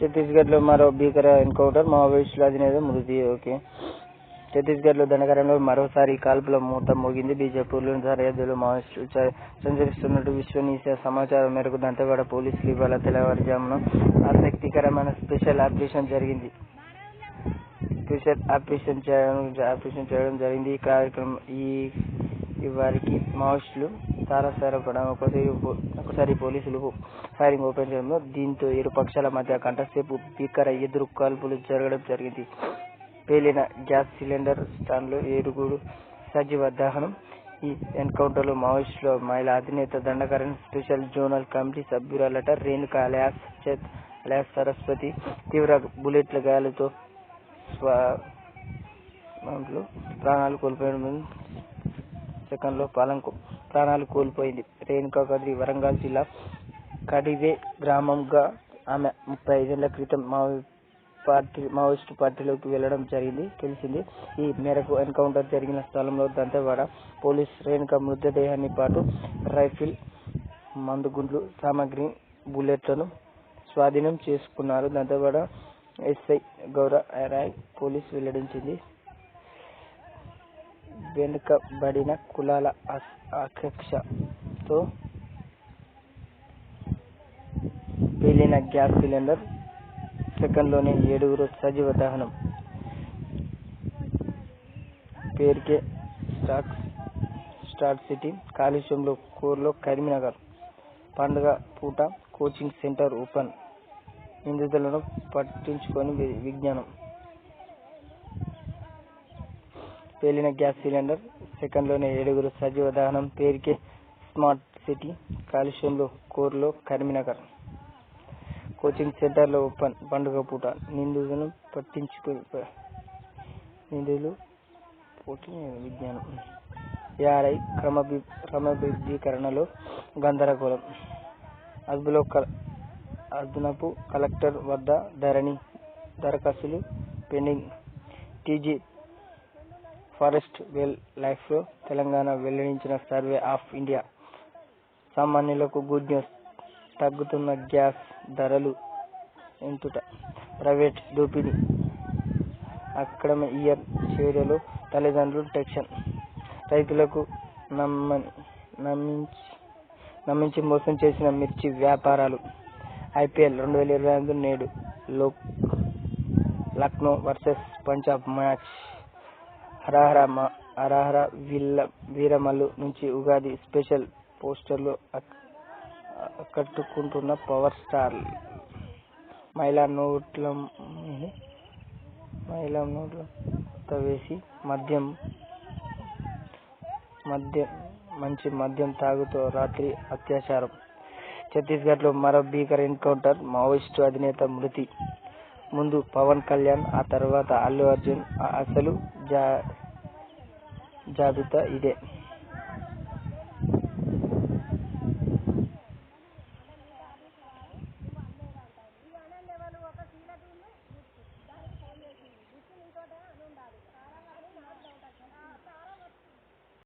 ఛత్తీస్గఢ్లో మరో భీకర ఎన్కౌంటర్ మావోయిస్టుల అధినేత మృతి ఓకే. ఛత్తీస్గఢ్లో దండకారణ్యంలో మరోసారి కాల్పుల మూత మోగింది బీజాపూర్లోని సరిహద్దులో మావోయిస్టులు సంచరిస్తున్నట్టు విశ్వనీయ సమాచారం మేరకు దంతవాడ పోలీసులు ఇవాళ తెల్లవారుజామున ఆసక్తికరమైన స్పెషల్ ఆపరేషన్ జరిగింది. స్పెషల్ ఆపరేషన్ చేయడం ఆపరేషన్ చేయడం జరిగింది. ఈ కార్యక్రమం ఈ వారికి మావోయిస్టులు తారసారపడం ఒకసారి ఒకసారి పోలీసులు ఫైరింగ్ ఓపెన్ చేయడంలో దీంతో ఇరు పక్షాల మధ్య గంటసేపు భీకర ఎదురు కాల్పులు జరగడం జరిగింది పేలిన గ్యాస్ సిలిండర్ స్టాండ్లో ఏరుగుడు సజీవ దహనం ఈ ఎన్కౌంటర్లో మావోయిస్టులో మహిళా అధినేత దండకరణ్ స్పెషల్ జోనల్ కమిటీ సభ్యురాలట రేణుక అలయాస్ చేత్ అలయాస్ సరస్వతి తీవ్ర బుల్లెట్ల గాయాలతో స్వ ప్రాణాలు కోల్పోయడం సెకండ్లో పాలంకు ప్రాణాలు కోల్పోయింది. రేణుకా కదిరి వరంగల్ జిల్లా కడివే గ్రామంగా ఆమె ముప్పై ఐదేళ్ళ క్రితం మావో పార్టీ మావోయిస్టు పార్టీలోకి వెళ్ళడం జరిగింది తెలిసింది ఈ మేరకు ఎన్కౌంటర్ జరిగిన స్థలంలో దంతవాడ పోలీస్ రేణుక మృతదేహాన్ని పాటు రైఫిల్ మందుగుండ్లు సామాగ్రి బుల్లెట్లను స్వాధీనం చేసుకున్నారు. దంతెవాడ ఎస్ఐ గౌరవ రాయ్ పోలీస్ వెల్లడించింది. వెనుకబడిన కులాల ఆకాంక్షతో పేలిన గ్యాస్ సిలిండర్ సెకండ్లోనే ఏడుగురు సజీవ దహనం. పేరుకే స్టాక్ స్టార్ట్ సిటీ కాలుష్యంలో కూర్లో కరీంనగర్. పండుగ పూట కోచింగ్ సెంటర్ ఓపెన్. నిందితులను పట్టించుకొని విజ్ఞానం. పేలిన గ్యాస్ సిలిండర్ సెకండ్లోనే ఏడుగురు సజీవ దహనం పేరుకే స్మార్ట్ సిటీ కాలుష్యంలో కోర్లో కరీంనగర్. కోచింగ్ సెంటర్లో ఓపెన్ పండుగ పూట. నిందితులను పట్టించుకు నిందితులు పోటీ విజ్ఞానం. ఏఆర్ఐ క్రమబి క్రమబద్ధీకరణలో గందరగోళం. అదుపులో కల అదునపు కలెక్టర్ వద్ద ధరణి దరఖాస్తులు pending. TG forest wildlife Telangana వెల్లడించిన సర్వే ఆఫ్ ఇండియా. సామాన్యులకు గుడ్ న్యూస్. తగ్గుతున్న గ్యాస్ ధరలు ఎంతుట ప్రైవేట్ దోపిడీ. అక్రమ ఇయర్ చర్యలు తల్లిదండ్రులు టెక్షన్ రైతులకు నమ్మని నమ్మించి నమ్మించి మోసం చేసిన మిర్చి వ్యాపారాలు. ఐపీఎల్ రెండు వేల ఇరవై ఐదు నేడు లోక్ లక్నో వర్సెస్ పంజాబ్ మ్యాచ్. హరహర మ- హరహర వీళ్ళ వీరమల్లు నుంచి ఉగాది స్పెషల్ పోస్టర్లు అక్- ఆకట్టుకుంటున్న పవర్ స్టార్ మహిళా నోట్ల మైలా మహిళా నోట్ల వేసి మద్యం మద్యం మంచి మద్యం తాగుతూ రాత్రి అత్యాచారం. ఛత్తీస్గఢ్లో మరో భీకర ఎన్కౌంటర్ మావోయిస్టు అధినేత మృతి. ముందు పవన్ కళ్యాణ్ ఆ తర్వాత అల్లు అర్జున్ అసలు జా జాబితా ఇదే.